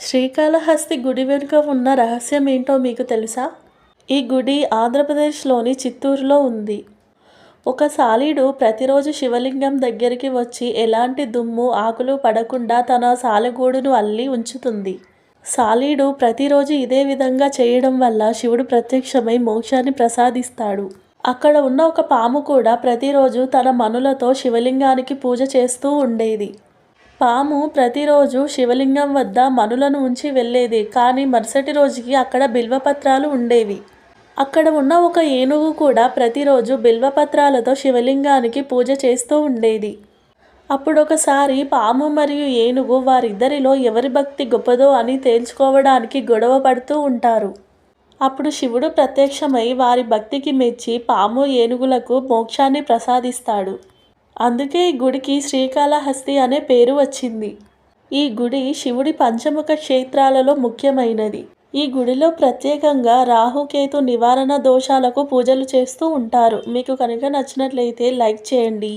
శ్రీకాళహస్తి గుడి వెనుక ఉన్న రహస్యం ఏంటో మీకు తెలుసా? ఈ గుడి ఆంధ్రప్రదేశ్లోని చిత్తూరులో ఉంది. ఒక సాలీడు ప్రతిరోజు శివలింగం దగ్గరికి వచ్చి ఎలాంటి దుమ్ము ఆకులు పడకుండా తన సాలెగూడును అల్లి ఉంచుతుంది. సాలీడు ప్రతిరోజు ఇదే విధంగా చేయడం వల్ల శివుడు ప్రత్యక్షమై మోక్షాన్ని ప్రసాదిస్తాడు. అక్కడ ఉన్న ఒక పాము కూడా ప్రతిరోజు తన మనులతో శివలింగానికి పూజ చేస్తూ ఉండేది. పాము ప్రతిరోజు శివలింగం వద్ద మనులను ఉంచి వెళ్ళేది కానీ మరుసటి రోజుకి అక్కడ బిల్వపత్రాలు ఉండేవి. అక్కడ ఉన్న ఒక ఏనుగు కూడా ప్రతిరోజు బిల్వపత్రాలతో శివలింగానికి పూజ చేస్తూ ఉండేది. అప్పుడు ఒకసారి పాము మరియు ఏనుగు వారిద్దరిలో ఎవరి భక్తి గొప్పదో అని తేల్చుకోవడానికి గొడవ పడుతూ ఉంటారు. అప్పుడు శివుడు ప్రత్యక్షమై వారి భక్తికి మెచ్చి పాము ఏనుగులకు మోక్షాన్ని ప్రసాదిస్తాడు. అందుకే ఈ గుడికి శ్రీకాళహస్తి అనే పేరు వచ్చింది. ఈ గుడి శివుడి పంచముఖ క్షేత్రాలలో ముఖ్యమైనది. ఈ గుడిలో ప్రత్యేకంగా రాహుకేతు నివారణ దోషాలకు పూజలు చేస్తూ ఉంటారు. మీకు కనుక నచ్చినట్లయితే లైక్ చేయండి.